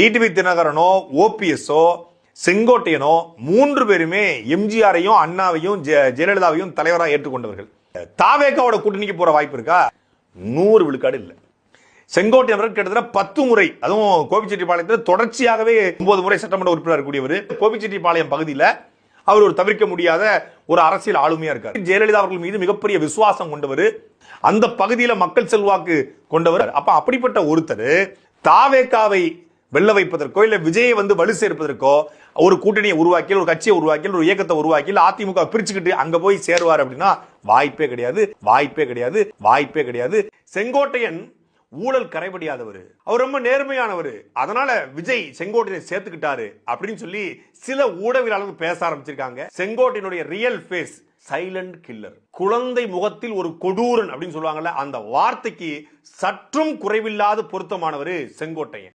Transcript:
TTV தினகரனோ ஓபிஎஸ்ஸோ செங்கோட்டையனோ மூன்று பேருமே எம்ஜிஆரையும் அண்ணாவையும் ஜெ- ஜெயலலிதாவையும் தலைவராக ஏற்றுக்கொண்டவர்கள். தாவேக்காவோட கூட்டணிக்கு போற வாய்ப்பு இருக்கா? நூறு விழுக்காடு இல்லை. செங்கோட்டையன் கிட்டத்தட்ட பத்து முறை அதுவும் கோபிச்செட்டிப்பாளையத்தில் தொடர்ச்சியாகவே ஒன்பது முறை சட்டமன்ற உறுப்பினர் கூடியவர் கோபிச்செட்டிப்பாளையம் பகுதியில் அவர் ஒரு தவிர்க்க முடியாத ஒரு அரசியல் ஆளுமையா இருக்கார். ஜெயலலிதா அவர்கள் மீது மிகப்பெரிய விசுவாசம் கொண்டவர். அந்த பகுதியில மக்கள் செல்வாக்கு கொண்டவர். அப்ப அப்படிப்பட்ட ஒருத்தர் தாவேக்காவை வெல்ல வைப்பதற்கோ இல்ல விஜயை வந்து வலு சேர்ப்பதற்கோ ஒரு கூட்டணியை உருவாக்கி ஒரு கட்சியை உருவாக்கி ஒரு இயக்கத்தை உருவாக்கி அதிமுக பிரிச்சுக்கிட்டு அங்க போய் சேருவார் அப்படின்னா வாய்ப்பே கிடையாது வாய்ப்பே கிடையாது வாய்ப்பே கிடையாது. செங்கோட்டையன் ஊழல் கரைபடியாதவர். அவர் ரொம்ப நேர்மையானவர். அதனால விஜய் செங்கோட்டையை சேர்த்துக்கிட்டாரு அப்படின்னு சொல்லி சில ஊடகவியலாளர்கள் பேச ஆரம்பிச்சிருக்காங்க. செங்கோட்டையினுடைய ரியல் ஃபேஸ் சைலண்ட் கில்லர் குழந்தை முகத்தில் ஒரு கொடூரன் அப்படின்னு சொல்லுவாங்கல்ல அந்த வார்த்தைக்கு சற்றும் குறைவில்லாத பொருத்தமானவர் செங்கோட்டையன்.